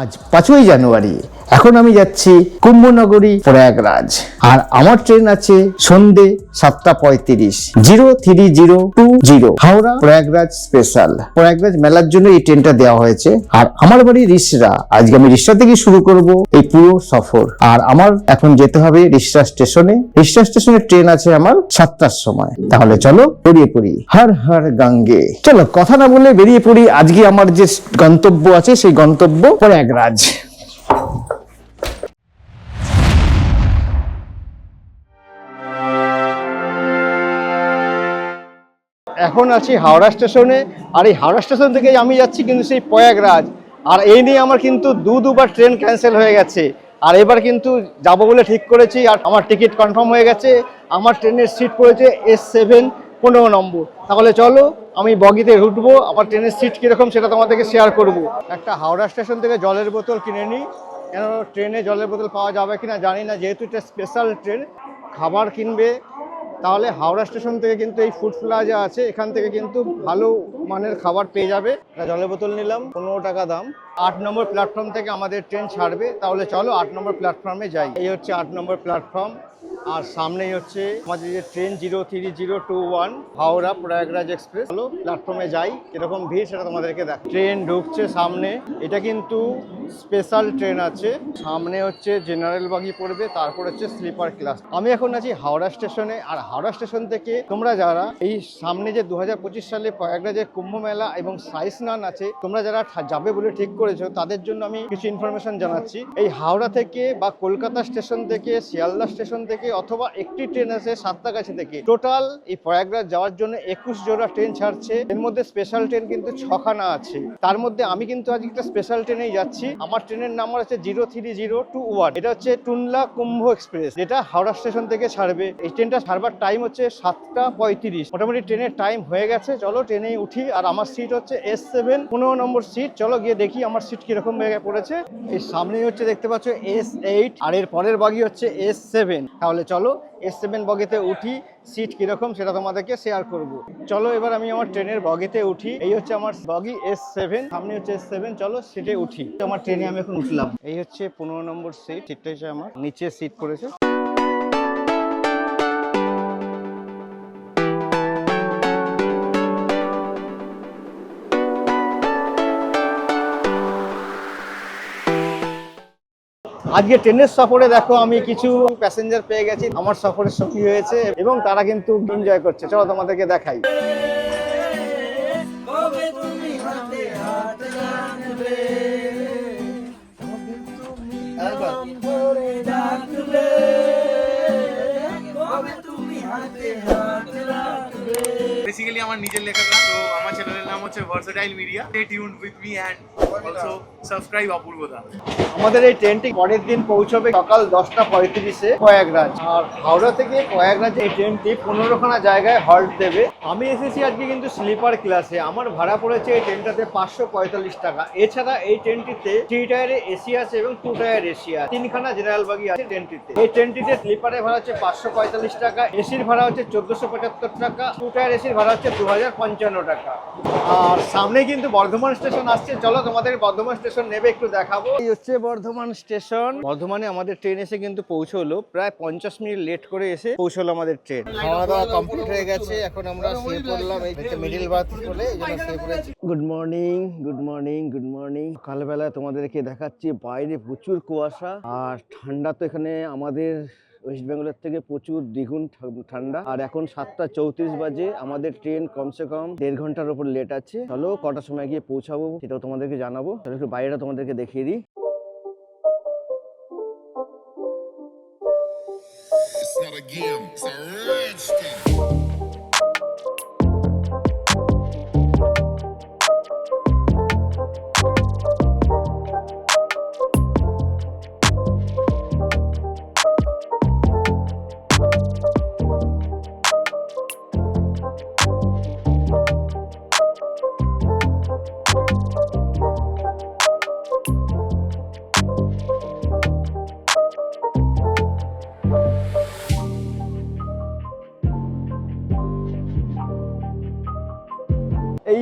আজ পাঁচই জানুয়ারি এখন আমি যাচ্ছি কুম্ভনগরী প্রয়াগরাজ। আর আমার ট্রেন আছে সন্ধে সাতটা পঁয়ত্রিশ। Zero three zero two zero Howrah Prayagraj special Prayagraj মেলার জন্য এই ট্রেনটা দেওয়া হয়েছে। আর আমার বাড়ি রিসরা। আজকে আমি রিসরা থেকে শুরু করব এই পুরো সফর। আর আমার এখন যেতে হবে রিসরা স্টেশনে রিসরা স্টেশনে ট্রেন আছে আমার সাতটার সময়। তাহলে চলো বেরিয়ে পড়ি। হর হর গঙ্গে। চলো কথা না বলে বেরিয়ে পড়ি। আজকে আমার যে গন্তব্য আছে সেই গন্তব্য প্রয়াগরাজ। এখন আছি হাওড়া স্টেশনে। আর এই হাওড়া স্টেশন থেকে আমি যাচ্ছি কিন্তু সেই প্রয়াগরাজ। আর এই নিয়ে আমার কিন্তু দু, দুবার ট্রেন ক্যান্সেল হয়ে গেছে। আর এবার কিন্তু যাব বলে ঠিক করেছি। আর আমার টিকিট কনফার্ম হয়ে গেছে। আমার ট্রেনের সিট পড়েছে এস সেভেন পনেরো নম্বর। তাহলে চলো, আমি বগিতে উঠবো। আমার ট্রেনের সিট কীরকম সেটা তোমাদেরকে শেয়ার করব। একটা হাওড়া স্টেশন থেকে জলের বোতল কিনে নিই কেন, ট্রেনে জলের বোতল পাওয়া যাবে কিনা জানি না। যেহেতু এটা স্পেশাল ট্রেন খাবার কিনবে তাহলে হাওড়া স্টেশন থেকে কিন্তু এই ফুড প্লাজা আছে এখান থেকে কিন্তু ভালো মানের খাবার পেয়ে যাবে। জলের বোতল নিলাম পনেরো টাকা দাম। আট নম্বর প্ল্যাটফর্ম থেকে আমাদের ট্রেন ছাড়বে তাহলে চলো আট নম্বর প্ল্যাটফর্মে যাই। এই হচ্ছে আট নম্বর প্ল্যাটফর্ম আর সামনেই হচ্ছে আমাদের যে train zero three zero two one Howrah Prayagraj express হলো প্ল্যাটফর্মে যাই কীরকম ভিড় সেটা তোমাদেরকে দেখ ট্রেন ঢুকছে সামনে। এটা কিন্তু স্পেশাল ট্রেন আছে। সামনে হচ্ছে জেনারেল বাগি পড়বে, তারপর হচ্ছে স্লিপার ক্লাস আমি এখন আছি হাওড়া স্টেশনে, আর হাওড়া স্টেশন থেকে তোমরা যারা এই সামনে যে দু হাজার পঁচিশ সালে প্রয়াগরাজের কুম্ভ মেলা এবং সাই স্নান আছে, তোমরা যারা যাবে বলে ঠিক করেছ, তাদের জন্য আমি কিছু ইনফরমেশন জানাচ্ছি। এই হাওড়া থেকে বা কলকাতা স্টেশন থেকে, শিয়ালদা স্টেশন থেকে অথবা একটি ট্রেন আছে সাতটাগাছি থেকে। টোটাল এই প্রয়াগরাজ যাওয়ার জন্য একুশ জোড়া ট্রেন ছাড়ছে। এর মধ্যে স্পেশাল ট্রেন কিন্তু ছখানা আছে। তার মধ্যে আমি কিন্তু আজকে একটা স্পেশাল ট্রেনেই যাচ্ছি। আমার ট্রেনের নাম্বার হচ্ছে zero three zero two one. এটা হচ্ছে টুনলা কুম্ভ এক্সপ্রেস, যেটা হাওড়া স্টেশন থেকে ছাড়বে এই ট্রেনটা ছাড়বার টাইম হচ্ছে সাতটা পঁয়ত্রিশ। মোটামুটি ট্রেনের টাইম হয়ে গেছে। চলো ট্রেনে উঠি, আর আমার সিট হচ্ছে এস সেভেন পনেরো নম্বর সিট চলো গিয়ে দেখি আমার সিট কীরকম হয়ে পড়েছে। এই সামনেই হচ্ছে, দেখতে পাচ্ছ এস এইট আর এর পরের বাগি হচ্ছে এস সেভেন তাহলে চলো এস সেভেন বগিতে উঠি সিট কীরকম সেটা তোমাদেরকে শেয়ার করব। চলো এবার আমি আমার ট্রেনের বগিতে উঠি। এই হচ্ছে আমার বগি এস সেভেন সামনে হচ্ছে এস সেভেন চলো সিটে উঠি। আমার ট্রেনে আমি এখন উঠলাম। এই হচ্ছে পনেরো নম্বর সিট সিটটা হচ্ছে আমার নিচে সিট পড়েছে। আজকে ট্রেনের সফরে দেখো, আমি কিছু প্যাসেঞ্জার পেয়ে গেছি। আমার সফরের সঙ্গী হয়েছে এবং তারা কিন্তু এনজয় করছে। চলো তোমাদেরকে দেখাই। হাতে হাত বেসিক্যালি আমার নিজের লেখা গান তো আমার চ্যানেলের নাম হচ্ছে versatile media stay tune with me and also subscribe অপূর্বদা। আমাদের এই ট্রেনটি পরের দিন পৌঁছবে সকাল দশটা পঁয়ত্রিশে প্রয়াগরাজ। আর হাওড়া থেকে প্রয়াগরাজ এই ট্রেনটি পনেরোখানা জায়গায় হল্ট দেবে। আমি এসেছি আজকে কিন্তু স্লিপার ক্লাসে আমার ভাড়া পড়েছে এই ট্রেনটাতে পাঁচশো পঁয়তাল্লিশ টাকা। এছাড়া এই ট্রেনটিতে থ্রি টায়ারে এসি আছে এবং টু টায়ার এসি আছে। তিনখানা জেনারেল বাগি আছে ট্রেনটিতে। এই ট্রেনটিতে স্লিপারে ভাড়া হচ্ছে পাঁচশো পঁয়তাল্লিশ টাকা। এসির ভাড়া হচ্ছে চোদ্দশো পঁচাত্তর টাকা। টু টায়ার এসির ভাড়া হচ্ছে দু টাকা। আর সামনে কিন্তু বর্ধমান স্টেশন আসছে। চলো তোমাদের বর্ধমান স্টেশন নেবে, একটু দেখাবো। এই হচ্ছে বর্ধমান স্টেশন। বর্ধমানে আমাদের ট্রেন এসে কিন্তু পৌঁছলো। প্রায় পঞ্চাশ মিনিট লেট করে এসে পৌঁছলো আমাদের ট্রেন। খাওয়া দাওয়া কমপ্লিট হয়ে গেছে। এখন আমরা শুয়ে পড়লাম এই মিডিল বাথ বলে good morning good morning good morning সকালবেলা তোমাদেরকে দেখাচ্ছি। বাইরে প্রচুর কুয়াশা আর ঠান্ডা তো এখানে আমাদের ওয়েস্ট বেঙ্গলের থেকে প্রচুর দ্বিগুণ ঠান্ডা। আর এখন সাতটা চৌত্রিশ বাজে। আমাদের ট্রেন কমসে কম দেড় ঘণ্টার ওপর লেট আছে। চলো কটার সময় গিয়ে পৌঁছাবো সেটাও তোমাদেরকে জানাব। তাহলে একটু বাইরেটা তোমাদেরকে দেখিয়ে দিই। It's not a game, it's a rich thing.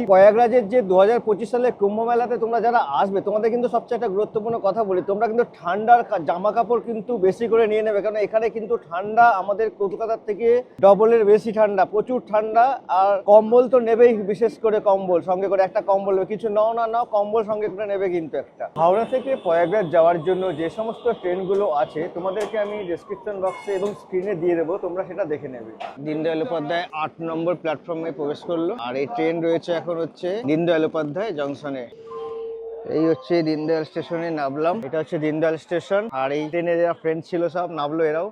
প্রয়াগরাজের যে দু হাজার পঁচিশ সালে কুম্ভ মেলাতে তোমরা যারা আসবে, তোমাদের কিন্তু সবচেয়ে একটা গুরুত্বপূর্ণ কথা বলি, তোমরা কিন্তু ঠান্ডার জামা কাপড় কিন্তু বেশি করে নিয়ে নেবে। কারণ এখানে কিন্তু ঠান্ডা আমাদের কলকাতার থেকে ডবলের বেশি ঠান্ডা, প্রচুর ঠান্ডা, আর কম্বল তো নেবেই বিশেষ করে কম্বল, সঙ্গে করে একটা কম্বল কিছু নাও, না নাও, কম্বল সঙ্গে করে নেবে কিন্তু একটা। হাওড়া থেকে প্রয়াগরাজ যাওয়ার জন্য যে সমস্ত ট্রেনগুলো আছে, তোমাদেরকে আমি ডেসক্রিপশন বক্সে এবং স্ক্রিনে দিয়ে দেবো, তোমরা সেটা দেখে নেবে। দীনদয়াল উপাধ্যায় আট নম্বর প্ল্যাটফর্মে প্রবেশ করল, আর এই ট্রেন রয়েছে এখন হচ্ছে দীনদয়াল উপাধ্যায় জংশনে। এই হচ্ছে দীনদয়াল স্টেশনে নামলাম। এটা হচ্ছে দীনদয়াল স্টেশন। আর এই ট্রেনে যারা ফ্রেন্ড ছিল সব নামলো এরাও।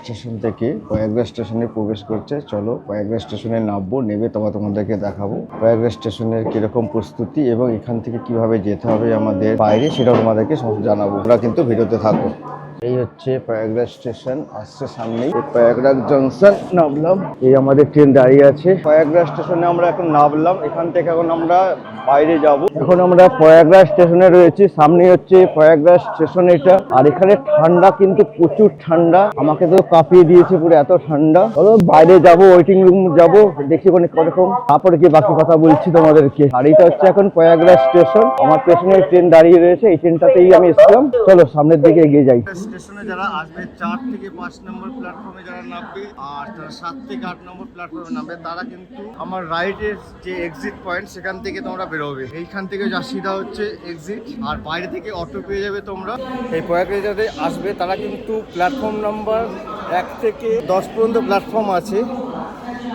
স্টেশন থেকে প্রয়াগরাজ স্টেশনে প্রবেশ করছে। চলো প্রয়াগরাজ স্টেশনে নামবো নেবে তোমার তোমাদেরকে দেখাবো। প্রয়াগরাজ স্টেশনের কীরকম প্রস্তুতি এবং এখান থেকে কীভাবে যেতে হবে আমাদের বাইরে, সেটাও তোমাদেরকে জানাব। ওরা কিন্তু ভিডিওতে থাকো। এই হচ্ছে প্রয়াগরাজ স্টেশন, আসছে সামনেই। প্রয়াগরাজ জংশন, নামলাম। এই আমাদের ট্রেন দাঁড়িয়ে আছে। প্রয়াগরাজ স্টেশনে আমরা এখন নামলাম। এখান থেকে এখন আমরা বাইরে যাব। এখন আমরা প্রয়াগরাজ স্টেশনে রয়েছি। সামনে হচ্ছে প্রয়াগরাজ স্টেশন এটা। আর এখানে ঠান্ডা কিন্তু প্রচুর ঠান্ডা। আমাকে তো কাঁপিয়ে দিয়েছে পুরো এত ঠান্ডা। চলো, বাইরে যাব ওয়েটিং রুম যাব। দেখি ওখানে কীরকম। তারপরে কি বাকি কথা বলছি তোমাদেরকে। আর এটা হচ্ছে এখন প্রয়াগরাজ স্টেশন। আমার পেছনে ট্রেন দাঁড়িয়ে রয়েছে। এই ট্রেনটাতেই আমি এসেছিলাম। চলো, সামনের দিকে এগিয়ে যাই। স্টেশনে যারা আসবে, চার থেকে পাঁচ নম্বর প্ল্যাটফর্মে যারা নামবে আর যারা সাত থেকে আট নম্বর প্ল্যাটফর্মে নামবে, তারা কিন্তু আমার রাইটের যে এক্সিট পয়েন্ট সেখান থেকে তোমরা বেরোবে। এইখান থেকে যা সিধা হচ্ছে এক্সিট আর বাইরে থেকে অটো পেয়ে যাবে তোমরা। এই প্রয়াগরাজ যাদের আসবে, তারা কিন্তু প্ল্যাটফর্ম নাম্বার এক থেকে দশ পর্যন্ত প্ল্যাটফর্ম আছে।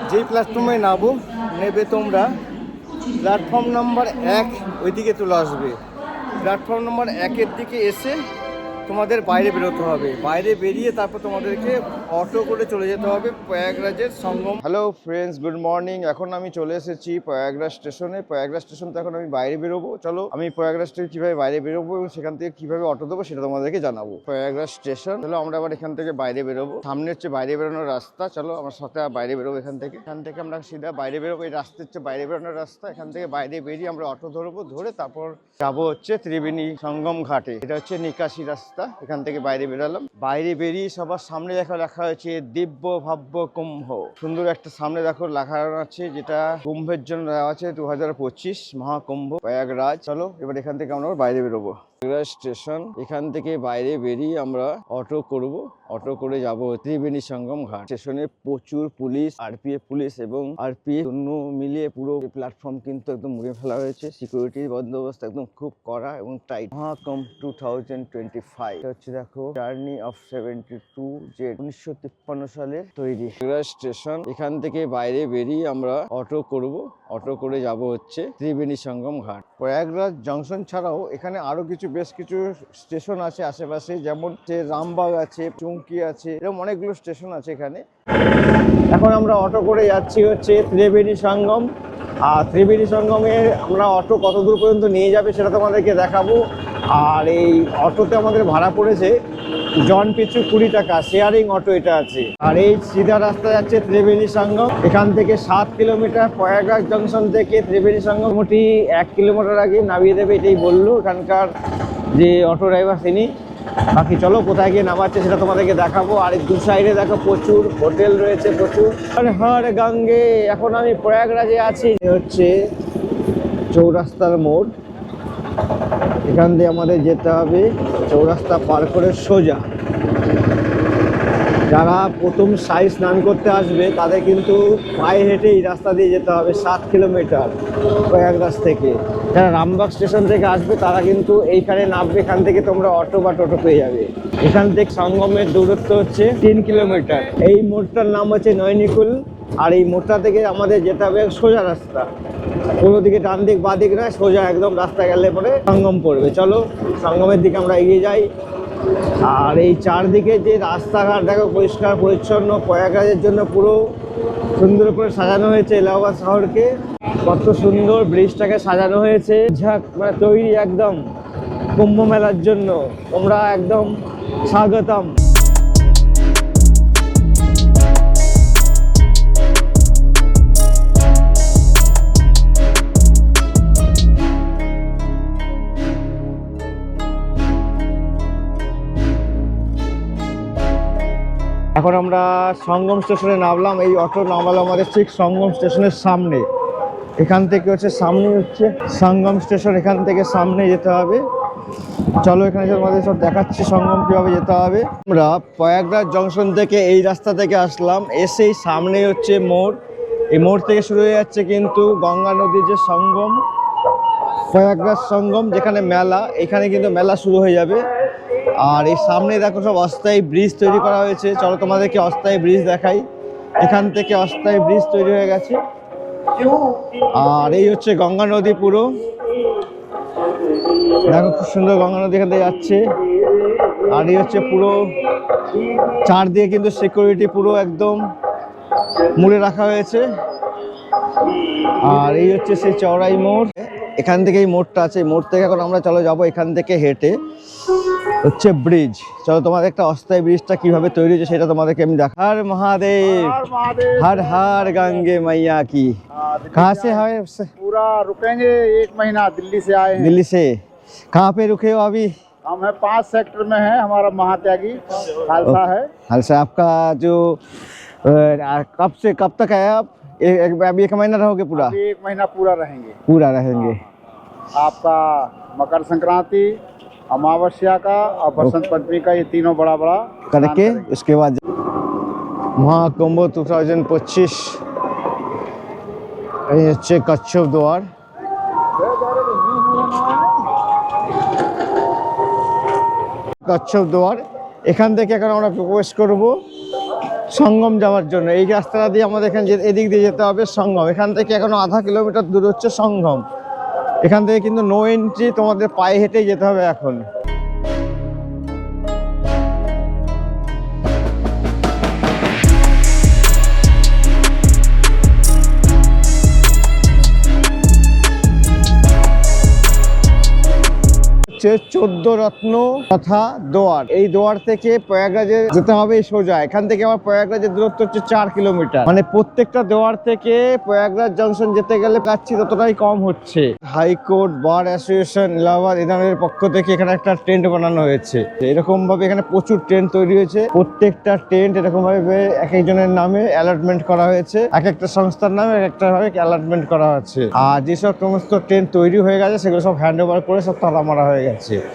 যেই প্ল্যাটফর্মে নামো, নেবে তোমরা। প্ল্যাটফর্ম নাম্বার এক ওইদিকে চলে আসবে। প্ল্যাটফর্ম নাম্বার একের দিকে এসে তোমাদের বাইরে বেরোতে হবে। বাইরে বেরিয়ে তারপর তোমাদেরকে অটো করে চলে যেতে হবে প্রয়াগরাজের সঙ্গম। হ্যালো ফ্রেন্ডস গুড মর্নিং এখন আমি চলে এসেছি প্রয়াগরাজ স্টেশনে। প্রয়াগরাজ স্টেশন এখন আমি বাইরে বেরোবো। চলো, আমি প্রয়াগরাজ থেকে কীভাবে বাইরে বেরোবো এবং সেখান থেকে কীভাবে অটো দেবো সেটা তোমাদেরকে জানাব। প্রয়াগরাজ স্টেশন, চলো আমরা আবার এখান থেকে বাইরে বেরোবো। সামনে হচ্ছে বাইরে বেরোনোর রাস্তা। চলো, আমার সাথে বাইরে বেরোবো এখান থেকে। এখান থেকে আমরা সিধা বাইরে বেরোবো। এই রাস্তা হচ্ছে বাইরে বেরোনোর রাস্তা। এখান থেকে বাইরে বেরিয়ে আমরা অটো ধরবো, ধরে তারপর যাব হচ্ছে ত্রিবেণী সঙ্গম ঘাটে। এটা হচ্ছে নিকাশি রাস্তা। এখান থেকে বাইরে বেরোলাম। বাইরে বেরিয়ে সবার সামনে দেখা লেখা হয়েছে, দিব্য ভাব্য কুম্ভ। সুন্দর একটা সামনে দেখো লেখা আছে, যেটা কুম্ভের জন্য দেওয়া আছে, দু হাজার পঁচিশ মহাকুম্ভ প্রয়াগরাজ। চলো, এবার এখান থেকে আমরা বাইরে বেরোবো। প্রয়াগরাজ স্টেশন এখান থেকে বাইরে বেরিয়ে আমরা অটো করব। অটো করে যাব ত্রিবেণী সঙ্গম ঘাট। স্টেশনে প্রচুর পুলিশ আরপিএফ পুলিশ এবং আরপিএফ অন্য মিলিয়ে পুরো প্ল্যাটফর্ম কিন্তু একদম মুড়ে ফেলা হয়েছে। সিকিউরিটির বন্দোবস্ত একদম খুব কড়া এবং tight Mahakumbh two thousand twenty five হচ্ছে দেখো জার্নি অফ সেভেন্টি টু যে উনিশশো তিপ্পান্ন সালে তৈরি। প্রয়াগরাজ স্টেশন এখান থেকে বাইরে বেরিয়ে আমরা অটো করব। অটো করে যাব হচ্ছে ত্রিবেণী সঙ্গম ঘাট। প্রয়াগরাজ জংশন ছাড়াও এখানে আরও কিছু বেশ কিছু স্টেশন আছে আশেপাশে, যেমন রামবাগ আছে, চুমকি আছে, এরকম অনেকগুলো স্টেশন আছে এখানে। এখন আমরা অটো করে যাচ্ছি হচ্ছে ত্রিবেণী সঙ্গম। আর ত্রিবেণী সঙ্গমে আমরা অটো কত দূর পর্যন্ত নিয়ে যাবে সেটা তোমাদেরকে দেখাবো। আর এই অটোতে আমাদের ভাড়া পড়েছে জন পিছু কুড়ি টাকা শেয়ারিং অটো এটা আছে। আর এই সিধা রাস্তা যাচ্ছে ত্রিবেণী সঙ্গম এখান থেকে সাত কিলোমিটার প্রয়াগরাজ জংশন থেকে ত্রিবেণী সঙ্গম মোটামুটি এক কিলোমিটার আগে নামিয়ে দেবে এটাই বলল এখানকার যে অটো ড্রাইভার তিনি। বাকি চলো, কোথায় গিয়ে নামাচ্ছে সেটা তোমাদেরকে দেখাবো। আর দু সাইডে দেখো প্রচুর হোটেল রয়েছে, প্রচুর। আর হর গঙ্গে, এখন আমি প্রয়াগরাজে আছি। হচ্ছে চৌরাস্তার মোড়। এখান দিয়ে আমাদের যেতে হবে চৌরাস্তা পার করে সোজা। যারা প্রথম সাই স্নান করতে আসবে, তাদের কিন্তু পায়ে হেঁটে এই রাস্তা দিয়ে যেতে হবে সাত কিলোমিটার প্রয়াগরাজ থেকে। যারা রামবাগ স্টেশন থেকে আসবে, তারা কিন্তু এইখানে নামবে, এখান থেকে তোমরা অটো বা টোটো পেয়ে যাবে। এখান থেকে সঙ্গমের দূরত্ব হচ্ছে তিন কিলোমিটার। এই মোড়টার নাম হচ্ছে নয়নিকুল আর এই মোড়টা থেকে আমাদের যেতে হবে সোজা রাস্তা। কোনো দিকে ডান দিক বা দিক নয়, সোজা একদম রাস্তা গেলে পরে সঙ্গম পড়বে। চলো, সঙ্গমের দিকে আমরা এগিয়ে যাই। আর এই চারদিকে যে রাস্তাঘাট, দেখো পরিষ্কার, পরিচ্ছন্ন, প্রয়াগরাজের জন্য পুরো সুন্দর করে সাজানো হয়েছে এলাহাবাদ শহরকে। কত সুন্দর ব্রিজটাকে সাজানো হয়েছে। ঝাঁক মানে তৈরি একদম। কুম্ভ মেলার জন্য। তোমরা একদম স্বাগতম। এখন আমরা সঙ্গম স্টেশনে নামলাম, এই অটো নামালো আমাদের ঠিক সঙ্গম স্টেশনের সামনে। এখান থেকে হচ্ছে সামনে হচ্ছে সঙ্গম স্টেশন, এখান থেকে সামনে যেতে হবে। চলো এখানে আমাদের সব দেখাচ্ছি সঙ্গম কীভাবে যেতে হবে। আমরা প্রয়াগরাজ জংশন থেকে এই রাস্তা থেকে আসলাম, এসেই সামনে হচ্ছে মোড়। এই মোড় থেকে শুরু হয়ে যাচ্ছে কিন্তু গঙ্গা নদীর যে সঙ্গম, প্রয়াগরাজ সঙ্গম যেখানে মেলা, এখানে কিন্তু মেলা শুরু হয়ে যাবে। আর এই সামনে দেখো সব অস্থায়ী ব্রিজ তৈরি করা হয়েছে। চলো তোমাদেরকে অস্থায়ী ব্রিজ দেখাই। এখান থেকে অস্থায়ী ব্রিজ তৈরি হয়ে গেছে। আর এই হচ্ছে গঙ্গা নদী পুরো। দেখো খুব সুন্দর গঙ্গা নদী এখান থেকে যাচ্ছে। আর এই হচ্ছে পুরো চার দিয়ে কিন্তু সিকিউরিটি পুরো একদম মুড়ে রাখা হয়েছে। আর এই হচ্ছে সেই চওড়াই মোড়। এখান থেকে এই মোড়টা আছে। মোড় থেকে এখন আমরা চলো যাব এখান থেকে হেঁটে। হচ্ছে ব্রিজ চলো তোমাদের একটা অস্থায়ী ব্রিজটা কিভাবে তৈরি হয়েছে সেটা তোমাদেরকে আমি দেখা হর মহাদেব হর হর গঙ্গে मैया की कहाँ से है पूरा रुकेंगे एक महीना दिल्ली से आए हैं दिल्ली से कहाँ पे रुके हो अभी हम है पांच सेक्टर में है हमारा महात्यागी खालसा है हाल से आपका जो अ, कब से कब तक है आप ए- एक, अभी एक महीना रहोगे पूरा अभी एक महीना पूरा रहेंगे पूरा रहेंगे आपका मकर संक्रांति अमावस्या का और बसंत पंचमी का ये तीनों बड़ा बड़ा स्नान करके करेंगे। उसके बाद মহাকুম্ভ টু থাউজেন্ড পঁচিশ এই হচ্ছে কচ্ছপ দোয়ার কচ্ছপ দোয়ার এখান থেকে এখন আমরা প্রবেশ করব সঙ্গম যাওয়ার জন্য এই রাস্তাটা দিয়ে আমাদের এখানে যে- এদিক দিয়ে যেতে হবে সঙ্গম এখান থেকে এখনো আধা কিলোমিটার দূর হচ্ছে সঙ্গম এখান থেকে কিন্তু নো এন্ট্রি তোমাদের পায়ে হেঁটে যেতে হবে এখন। হচ্ছে চোদ্দ রত্ন তথা দোয়ার। এই দোয়ার থেকে প্রয়াগরাজে যেতে হবে সোজা। এখান থেকে আমার প্রয়াগরাজের দূরত্ব হচ্ছে চার কিলোমিটার। মানে প্রত্যেকটা দোয়ার থেকে প্রয়াগরাজ জংশন যেতে গেলে পাচ্ছি ততটাই কম হচ্ছে। হাইকোর্ট, বার অ্যাসোসিয়েশন ইলাহাবাদ এনাদের পক্ষ থেকে এখানে একটা টেন্ট বানানো হয়েছে। এরকম ভাবে এখানে প্রচুর টেন্ট তৈরি হয়েছে। প্রত্যেকটা টেন্ট এরকম ভাবে এক একজনের নামে অ্যালটমেন্ট করা হয়েছে। এক একটা সংস্থার নামে এক একটা ভাবে অ্যালটমেন্ট করা হচ্ছে। আর যেসব সমস্ত টেন্ট তৈরি হয়ে গেছে, সেগুলো সব হ্যান্ড ওভার করে সব তালা মারা হয়ে গেছে।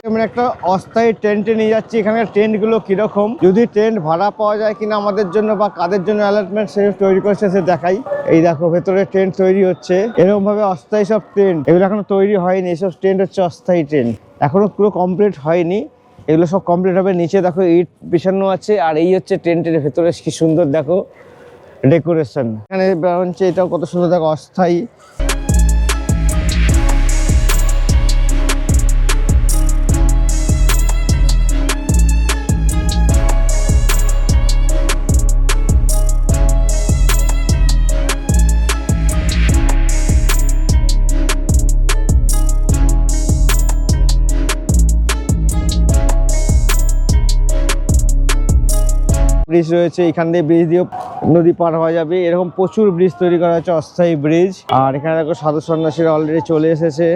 আমরা একটা অস্থায়ী টেন্টে নিয়ে যাচ্ছি। এখানে টেন্টগুলো কীরকম? যদি টেন্ট ভাড়া পাওয়া যায় কিনা আমাদের জন্য বা কাদের জন্য অ্যালটমেন্ট সে তৈরি করেছে সে দেখাই। এই দেখো, ভেতরে টেন্ট তৈরি হচ্ছে। এরকম ভাবে অস্থায়ী সব টেন্ট এগুলো এখনও তৈরি হয়নি। এসব টেন্ট হচ্ছে অস্থায়ী টেন্ট এখনও পুরো কমপ্লিট হয়নি। এগুলো সব কমপ্লিট হবে নিচে। দেখো, ইট বিছানো আছে। আর এই হচ্ছে টেন্টের ভেতরে। কি সুন্দর, দেখো। ডেকোরেশন এখানে হচ্ছে এটাও কত সুন্দর, দেখো, অস্থায়ী। ব্রিজ রয়েছে, এখান দিয়ে ব্রিজ দিয়ে নদী পার হওয়া যাবে। এরকম প্রচুর ব্রিজ তৈরি করা হয়েছে, অস্থায়ী ব্রিজ। আর এখানে দেখো সাধু সন্ন্যাসীরা অলরেডি চলে এসেছে।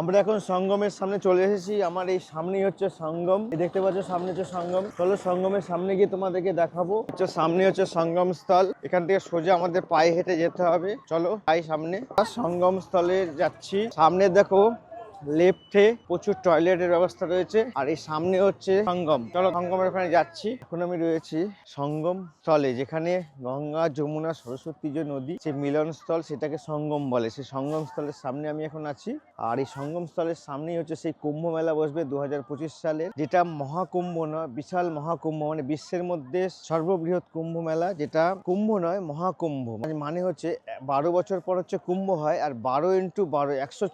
আমরা এখন সঙ্গমের সামনে চলে এসেছি। আমার এই সামনেই হচ্ছে সঙ্গম। দেখতে পাচ্ছ, সামনে হচ্ছে সঙ্গম। চলো সঙ্গমের সামনে গিয়ে তোমাদেরকে দেখাবো। হচ্ছে সামনে হচ্ছে সঙ্গম স্থল। এখান থেকে সোজা আমাদের পায়ে হেঁটে যেতে হবে। চলো পাই সামনে। সঙ্গম স্থলে যাচ্ছি। সামনে দেখো লেফটে প্রচুর টয়লেটের ব্যবস্থা রয়েছে। আর এই সামনে হচ্ছে সঙ্গম। চলো সঙ্গমের ওখানে যাচ্ছি। এখন আমি রয়েছি সঙ্গম স্থলে, যেখানে গঙ্গা, যমুনা, সরস্বতী যে নদী যে মিলন স্থল সেটাকে সঙ্গম বলে। সেই সঙ্গম স্থলের সামনে আমি এখন আছি। আর এই সঙ্গম স্থলের সামনেই হচ্ছে সেই কুম্ভ মেলা বসবে দু হাজার পঁচিশ সালে। যেটা মহাকুম্ভ নয়, বিশাল মহাকুম্ভ মানে বিশ্বের মধ্যে সর্ববৃহৎ কুম্ভ মেলা। যেটা কুম্ভ নয়, মহাকুম্ভ। মানে মানে হচ্ছে বারো বছর পর হচ্ছে কুম্ভ হয়, আর বারো ইন্টু বারো, একশো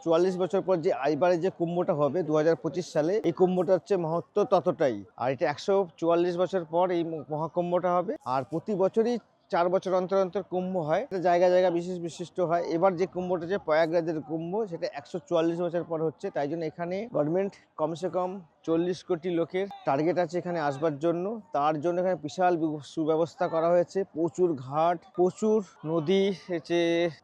বছর পর যে এবারে যে কুম্ভটা হবে দু হাজার পঁচিশ সালে, এই কুম্ভটা হচ্ছে মহত্ব ততটাই। আর এটা একশো চুয়াল্লিশ বছর পর এই মহাকুম্ভটা হবে। আর প্রতি বছরই চার বছর অন্তর অন্তর কুম্ভ হয়। জায়গা জায়গা বিশেষ বিশিষ্ট হয়। এবার যে কুম্ভটা যে প্রয়াগরাজের কুম্ভ, সেটা একশো চুয়াল্লিশ বছর পর হচ্ছে। তাই জন্য এখানে গভর্নমেন্ট কমসে কম চল্লিশ কোটি লোকের টার্গেট আছে এখানে আসবার জন্য। তার জন্য এখানে বিশাল সুব্যবস্থা করা হয়েছে। প্রচুর ঘাট, প্রচুর নদী, হচ্ছে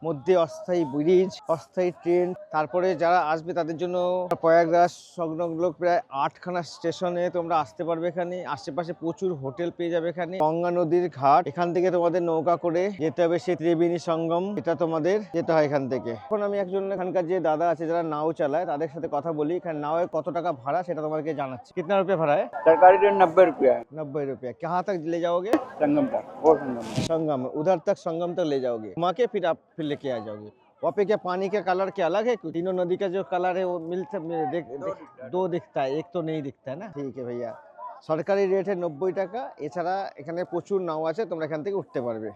মধ্যে অস্থায়ী ব্রিজ অস্থায়ী ট্রেন তারপরে যারা আসবে তাদের জন্য প্রয়াগরাজ সংলগ্ন প্রায় আটখানা স্টেশনে তোমরা আসতে পারবে এখানে। আশেপাশে প্রচুর হোটেল পেয়ে যাবে এখানে। গঙ্গা নদীর ঘাট, এখান থেকে তোমাদের নৌকা করে যেতে হবে সেই ত্রিবেণী সঙ্গম। এটা তোমাদের যেতে হয় এখান থেকে। এখন আমি একজন এখানকার যে দাদা আছে, যারা নাও চালায়, তাদের সাথে কথা বলি। এখানে নাওয়ে কত টাকা ভাড়া সেটা তোমাদেরকে জানাচ্ছি कितना रुपये भाड़ा है सरकारी रेट नब्बे रुपया है नब्बे रुपया कहाँ तक ले जाओगे संगम तक और संगम संगम उधर तक संगम तक ले जाओगे घुमा के फिर आप फिर लेके आ जाओगे वहाँ पे क्या पानी का कलर क्या अलग है तीनों नदी का जो कलर है वो मिलता देख, देख, दो दिखता है एक तो नहीं दिखता है ना ठीक है भैया সরকারি রেটে নব্বই টাকা এছাড়া এখানে প্রচুর নাও আছে তোমরা এখান থেকে উঠতে পারবে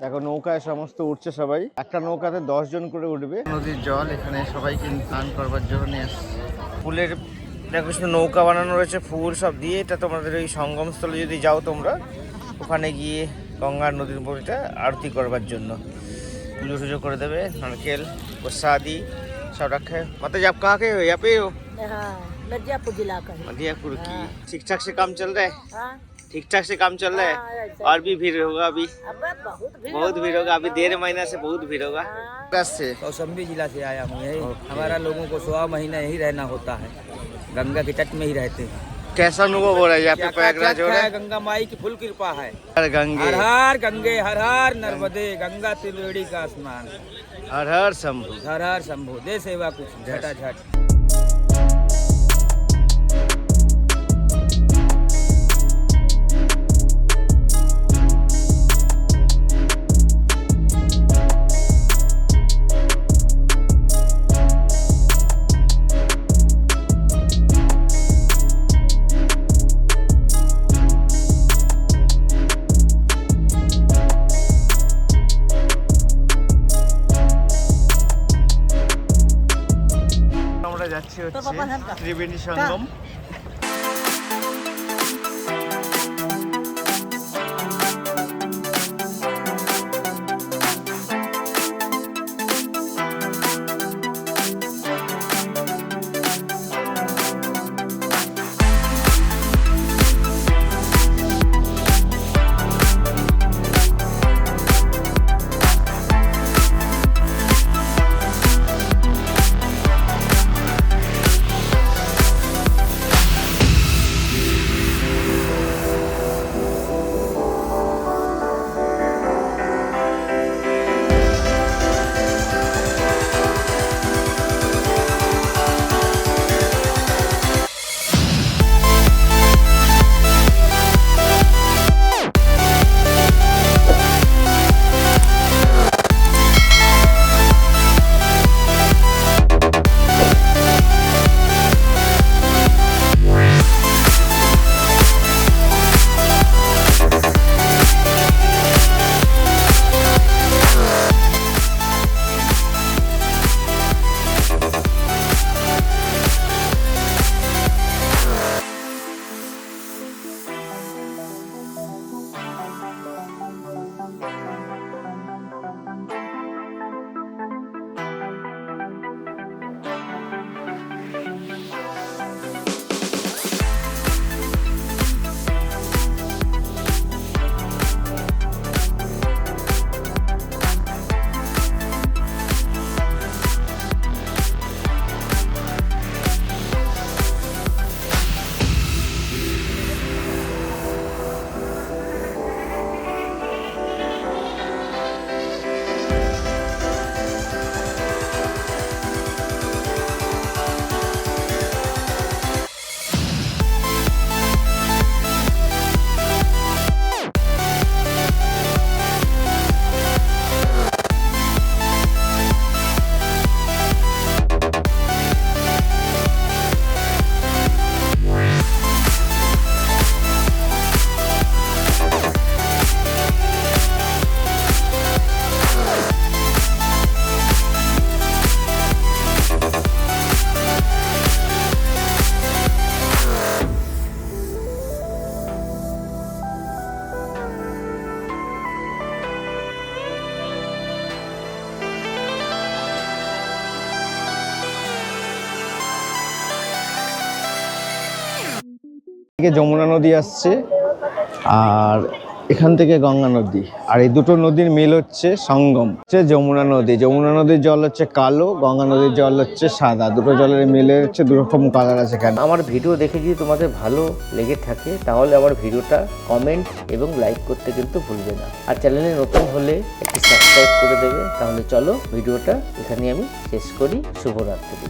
দেখো নৌকায় সমস্ত উঠছে সবাই একটা নৌকাতে দশ জন করে উঠবে নদীর জল এখানে সবাইকে স্নান করবার জন্য নিয়ে আসছে ফুলের দেখো শুধু নৌকা বানানো রয়েছে ফুল সব দিয়ে এটা তোমাদের ওই সঙ্গমস্থলে যদি যাও তোমরা ওখানে গিয়ে গঙ্গার নদীর বইটা আরতি করবার জন্য পুজো টুজো করে দেবে নারকেল প্রসাদি সব रखे मतलब आप कहाँ के हो यहाँ पे हो हाँ मिर्जापुर जिला का है मधियापुर की ठीक ठाक से काम चल रहा है हाँ ठीक ठाक से काम चल रहा हाँ, है ऐसा। और भी भीड़ होगा अभी अब बहुत भीड़ बहुत भीड़ होगा अभी डेढ़ महीना से बहुत भीड़ होगा हाँ। कस से कौशंबी जिला से आया हूँ यही ओके। हमारा लोगों को सोलह महीना यही रहना होता है गंगा के तट में ही रहते हैं। कैसा अनुभव हो रहा है यहाँ पे प्रयागराज हो रहा है? है गंगा माई की फुल कृपा है। हर गंगे। हर हर गंगे हर हर नर्मदे गंगा त्रिवेणी का स्नान। हर हर शंभु। हर हर शंभु। दे सेवा कुछ झटा झट ত্রিবেণী সঙ্গম। থেকে যমুনা নদী আসছে আর এখান থেকে গঙ্গা নদী। আর এই দুটো নদীর মিল হচ্ছে সঙ্গম। হচ্ছে যমুনা নদী। যমুনা নদীর জল হচ্ছে কালো, গঙ্গা নদীর জল হচ্ছে সাদা। দুটো জলের মিলে হচ্ছে দু রকম কালার আছে এখানে। আমার ভিডিও দেখে যদি তোমাদের ভালো লেগে থাকে, তাহলে আমার ভিডিওটা কমেন্ট এবং লাইক করতে কিন্তু ভুলবে না। আর চ্যানেলে নতুন হলে একটি সাবস্ক্রাইব করে দেবে। তাহলে চলো ভিডিওটা এখানে আমি শেষ করি। শুভরাত্রি।